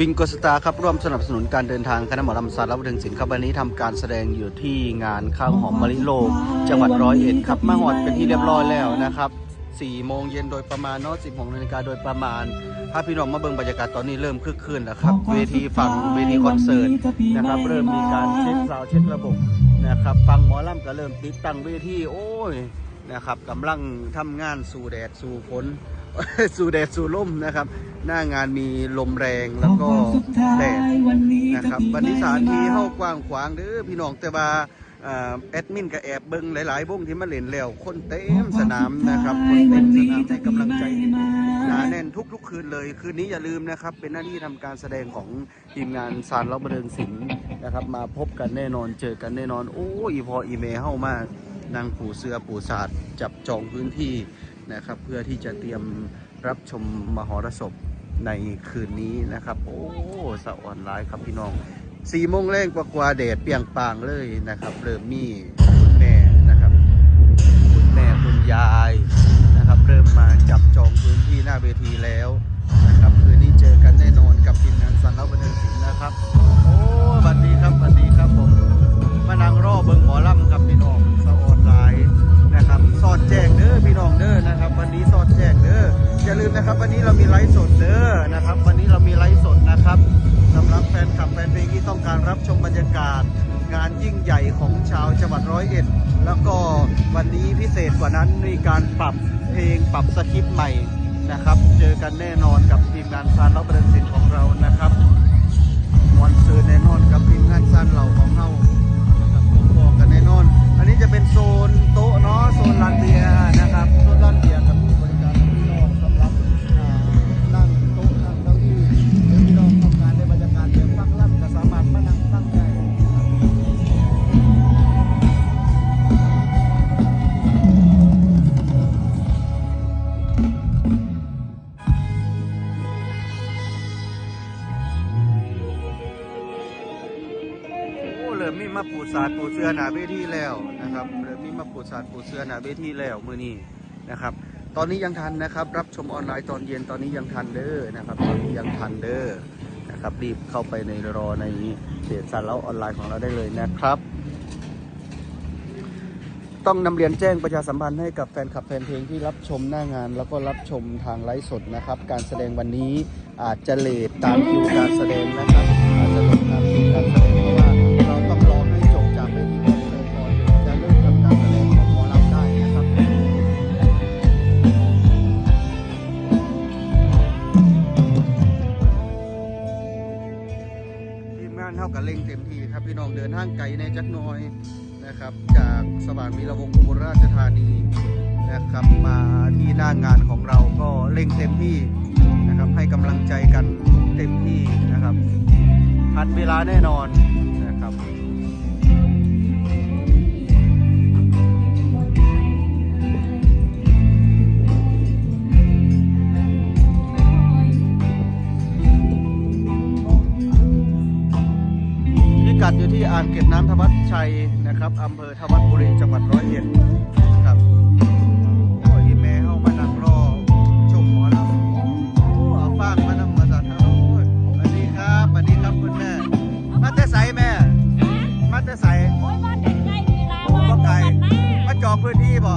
บิงโกสตาร์ครับร่วมสนับสนุนการเดินทางคณะหมอลำสารวัตรศิลป์ครับวันนี้ทำการแสดงอยู่ที่งานข้าวหอมมะลิโลก จังหวัดร้อยเอ็ดครับมาหอดเป็นที่เรียบร้อยแล้วนะครับ4โมงเย็นโดยประมาณเนาะ16นาฬิกาโดยประมาณ ถ้าพี่น้องมาเบิ่งบรรยากาศตอนนี้เริ่มคึกคืนแล้วครับ เวทีฝั่งเวทีคอนเสิร์ตนะครับ เริ่มมีการเช็คซาวด์เช็คระบบนะครับ ฟังหมอลำก็เริ่มติดตั้งเวทีโอ้ยนะครับกำลังทำงานสู่แดดสู่ฝนสู่แดดสู่ลมนะครับ หน้างานมีลมแรงแล้วก็แดดนะครับวันนี้สถานที่เฮากว้างขวางเด้อพี่น้องแต่ว่าอ่าแอดมินก็แอบเบิ่งหลายๆวงที่มาเล่นแล้ว คนเต็มสนามนะครับ คนเต็มสนามให้กำลังใจหนาแน่นทุกๆ คืนเลย คืนนี้อย่าลืมนะครับ เป็นหน้าที่ทำการแสดงของทีมงานสารเล้าบันเทิงศิลป์นะครับ มาพบกันแน่นอนเจอกันแน่นอน โอ้อีพออีเมเฮามากนางปู่เสือปู่ศาสตร์จับจองพื้นที่นะครับ เพื่อที่จะเตรียม รับชมมหรสพในคืนนี้นะครับ โอ้สะอ่อนร้ายครับพี่น้องสี่โมงแรงกว่ากว่าๆแดดเปียงปางเลยนะครับ เริ่มมีคุณแม่นะครับ คุณแม่คุณยายนะครับ เริ่มมาจับจองพื้นที่หน้าเวทีแล้วนะครับ คืนนี้เจอกันแน่นอนกับทีมงานสันเล่าบันเทิงศิลป์นะครับ นะครับ วันนี้เรามีไลฟ์สดเด้อนะครับ วันนี้เรามีไลฟ์สดนะครับสำหรับแฟนคลับแฟนเพลงที่ต้องการรับชมบรรยากาศ งานยิ่งใหญ่ของชาวจังหวัดร้อยเอ็ดแล้วก็วันนี้พิเศษกว่านั้นมีการปรับเพลงปรับสคริปต์ใหม่นะครับ เจอกันแน่นอนกับทีมงานซานรับเด็นสินของเรานะครับมวนซื้อแน่นอนกับทีมงานสั้นเหล่าของเฮา เริ่มมีมาปูสาดปูเสือหนาเวทีแล้วนะครับเริ่มมีมาปูสาดปูเสือหนาเวทีแล้วมือนี้นะครับ ตอนนี้ยังทันนะครับ รับชมออนไลน์ตอนเย็นตอนนี้ยังทันเด้อนะครับ ตอนนี้ยังทันเด้อนะครับรีบเข้าไปในรอในเพจสารเล้าออนไลน์ของเราได้เลยนะครับ ต้องนำเรียนแจ้งประชาสัมพันธ์ให้กับแฟนคลับแฟนเพลงที่รับชมหน้างาน แล้วก็รับชมทางไลฟ์สดนะครับ การแสดงวันนี้อาจจะเลทตามคิวการแสดงนะครับอาจจะลดตามคิวการแสด กับเร่งเต็มที่ครับพี่น้องเดินห้างไกลในจักน้อยนะครับ จากสว่างวีระวงศ์อุบลราชธานีนะครับมาที่หน้างานของเราก็เร่งเต็มที่นะครับให้กำลังใจกันเต็มที่นะครับทันเวลาแน่นอน กัดอยู่ที่อ่างเก็บน้ำธวัชชัยนะครับอำเภอธวัชบุรีจังหวัดร้อยเอ็ดครับโอ้ยแม่เข้ามานั่งรอชมหมอลำโอ้เอาฟางมานำมาสัตว์โอ้ยสวัสดีครับสวัสดีครับคุณแม่ มาแต่ใสแม่ มาแต่ใสโอ้ยว่าแต่ไกลนี่ล่ะว่าแต่บ้านนามาจองพื้นที่บ่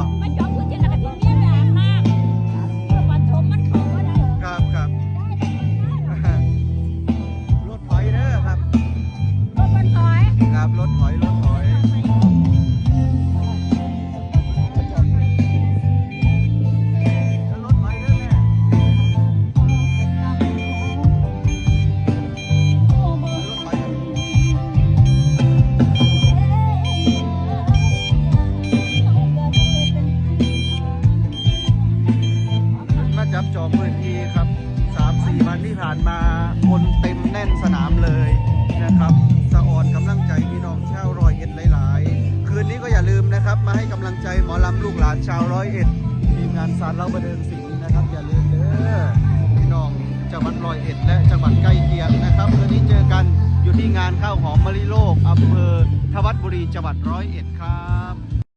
องพื้นที่ครับ3-4วันที่ผ่านมาคนเต็มแน่นสนามเลยนะครับสะอ่อนกำลังใจพี่น้องชาวร้อยเอ็ดหลายๆ คืนนี้ก็อย่าลืมนะครับ มาให้กำลังใจหมอลำลูกหลานชาวร้อยเอ็ดทีมงานสารเล่าบันเทิงศิลป์นะครับ อย่าลืมเด้อพี่น้องจังหวัดร้อยเอ็ดและจังหวัดใกล้เคียงนะครับคืนนี้เจอกันอยู่ที่งานข้าวหอมมะลิโลกอำเภอทวัดบุรีจังหวัดร้อยเอ็ดครับ